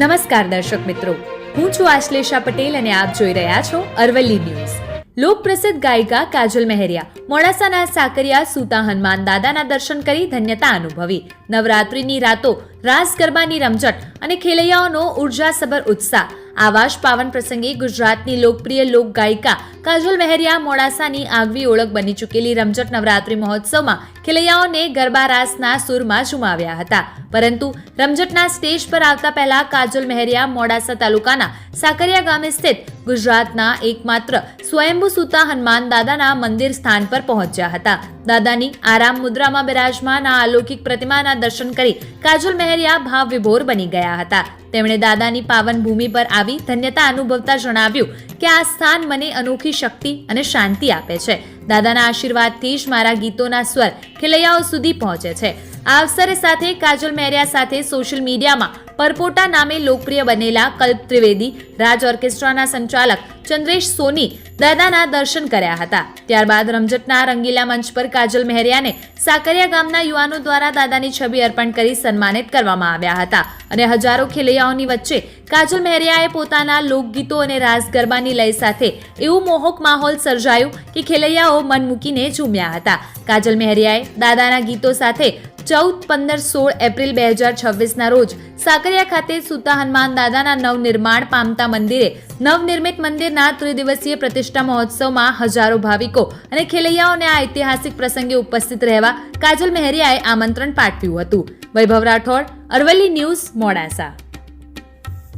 નમસ્કાર દર્શક મિત્રો. હું છું આશ્લેષા પટેલ અને આપ જોઈ રહ્યા છો અરવલ્લી ન્યૂઝ. લોકપ્રસિદ્ધ ગાયિકા કાજલ મહેરિયા, મોડાસાના સાકરિયા સુતા હનુમાન દાદાના દર્શન કરી ધન્યતા અનુભવી. નવરાત્રિની રાતો રાસ ગરબાની રમઝટ અને ખેલૈયાઓનો ઉર્જાસભર ઉત્સાહ. આવાશ પાવન પ્રસંગે ગુજરાતની લોકપ્રિય લોક ગાયિકા કાજલ મહેરિયા મોડાસાની આગવી ઓળખ બની ચૂકેલી રમઝટ નવરાત્રિ મહોત્સવમાં ખેલૈયાઓને ગરબા રાસના સુરમાં ઝુમાવ્યા હતા. પરંતુ રમઝટના સ્ટેજ પર આવતા પહેલા કાજલ મહેરિયા મોડાસા તાલુકાના સાકરિયા ગામે સ્થિત ગુજરાતના એકમાત્ર સ્વયંભુ સુતા હનુમાન દાદાના મંદિર સ્થાન પર પહોંચ્યા હતા. દાદાની આરામ મુદ્રામાં બિરાજમાન આ અલૌકિક પ્રતિમાના દર્શન કરી કાજલ મહેરિયા ભાવ વિભોર બની ગયા હતા. તેમણે દાદાની પાવન ભૂમિ પર આવી ધન્યતા અનુભવતા જણાવ્યું કે આ સ્થાન મને અનોખી શક્તિ અને શાંતિ આપે છે. દાદાના આશીર્વાદથી જ મારા ગીતોના સ્વર ખેલૈયાઓ સુધી પહોંચે છે. આ અવસરે સાથે કાજલ મહેરિયા સાથે સોશિયલ મીડિયામાં પરપોટા નામે લોકપ્રિય બનેલા કલ્પ ત્રિવેદી, રાજ ઓર્કેસ્ટ્રાના સંચાલક ચંદ્રેશ સોની દાદાના દર્શન કર્યા હતા. ત્યારબાદ રમઝટના રંગીલા મંચ પર કાજલ મહેરિયાને સાકરિયા ગામના યુવાનો દ્વારા દાદાની છબી અર્પણ કરી સન્માનિત કરવામાં આવ્યા હતા અને હજારો ખેલૈયાઓની વચ્ચે કાજલ મહેરિયાએ પોતાના લોકગીતો અને રાસ ગરબાની લય સાથે એવું મોહક માહોલ સર્જાયું કે ખેલૈયાઓ મન મૂકીને ઝૂમ્યા હતા. કાજલ મહેરિયાએ દાદાના ગીતો સાથે ચૌદ, પંદર, સોળ એપ્રિલ બે હજાર છવ્વીસના રોજ સાકરિયા ખાતે સુતા હનુમાન દાદાના નવનિર્માણ પામતા મંદિરે નવનિર્મિત મંદિરના ત્રિદિવસીય પ્રતિષ્ઠા મહોત્સવમાં હજારો ભાવિકો અને ખેલૈયાઓને આ ઐતિહાસિક પ્રસંગે ઉપસ્થિત રહેવા કાજલ મહેરિયાએ આમંત્રણ પાઠવ્યું હતું. વૈભવ રાઠોડ, અરવલ્લી ન્યૂઝ, મોડાસા.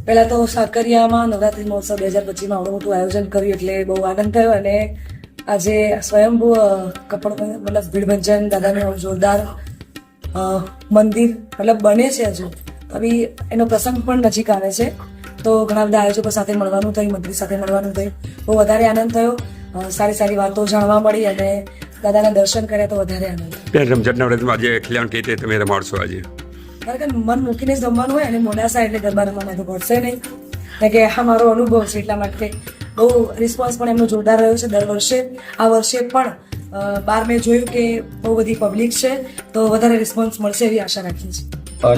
પહેલાં તો સાકરિયામાં નવરાત્રિ મહોત્સવ બે હજાર પચીસમાં આવડું મોટું આયોજન કર્યું એટલે બહુ આનંદ થયો અને આજે સ્વયંભૂ કપડ, મતલબ ભીડભંજન, દાદાનું જોરદાર મંદિર મતલબ બને છે હજુ. હવે એનો પ્રસંગ પણ નજીક આવે છે. તો ઘણા બધા આયોજકો સાથે મળવાનું થયું મંત્રી સાથે મળવાનું થયું. બહુ વધારે આનંદ થયો. સારી સારી વાતો જાણવા મળી અને દાદાના દર્શન કર્યા તો વધારે આનંદ થયો. ત્યાં આજે ખેલાણ કઈ તમે રમાડશો આજે? કારણ કે મન મૂકીને જ રમવાનું હોય અને મોડાસા એટલે ગરબા રમવાનું તો પડશે નહીં. કારણ કે આ મારો અનુભવ છે એટલા માટે બહુ રિસ્પોન્સ પણ એમનો જોરદાર રહ્યો છે દર વર્ષે. આ વર્ષે પણ બાર મેં જોયું કે બહુ બધી પબ્લિક છે, તો વધારે રિસ્પોન્સ મળશે એવી આશા રાખીએ છીએ.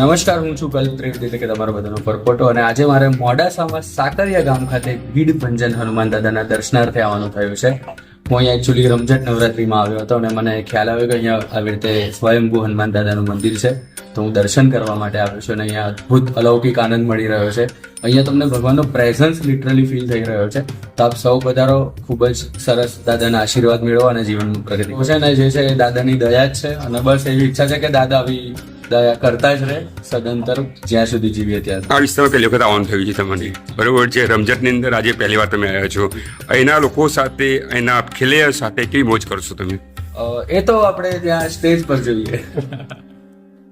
નમસ્કાર, હું છું કલ્પ ત્રિવેદી, એટલે કે તમારો બધાનો પરપોટો. અને આજે મારે મોડાસામાં સાકરિયા ગામ ખાતે ભીડ ભંજન હનુમાન દાદાના દર્શનાર્થે આવવાનું થયું છે. હું અહીંયા એકચ્યુઅલી રમઝટ નવરાત્રીમાં આવ્યો હતો અને મને ખ્યાલ આવ્યો કે અહીંયા આવી રીતે સ્વયંભુ હનુમાન દાદાનું મંદિર છે. તો હું દર્શન કરવા માટે આવ્યો છું અને અહીંયા અદ્ભુત અલૌકિક આનંદ મળી રહ્યો છે. અહીંયા તમને ભગવાનનો પ્રેઝન્સ લિટરલી ફીલ થઈ રહ્યો છે. તો આપ સૌ પધારો, ખૂબ જ સરસ દાદાના આશીર્વાદ મેળવો અને જીવનનું પ્રગતિ. છે ને જે છે એ દાદાની દયા જ છે અને બસ એવી ઈચ્છા છે કે દાદા આવી દયા કરતા જ રહે સદંતર જ્યાં સુધી જીવીએ ત્યાં આ વિસ્તારમાં પહેલી વખત આવવાનું થયું છે તમને. બરોબર છે રમઝટની અંદર આજે પહેલી વાર તમે આવ્યા છો. અહીંના લોકો સાથે અહીંના ખેલૈયા સાથે કેવી મોજ કરશો તમે? એ તો આપણે ત્યાં સ્ટેજ પર જોઈએ.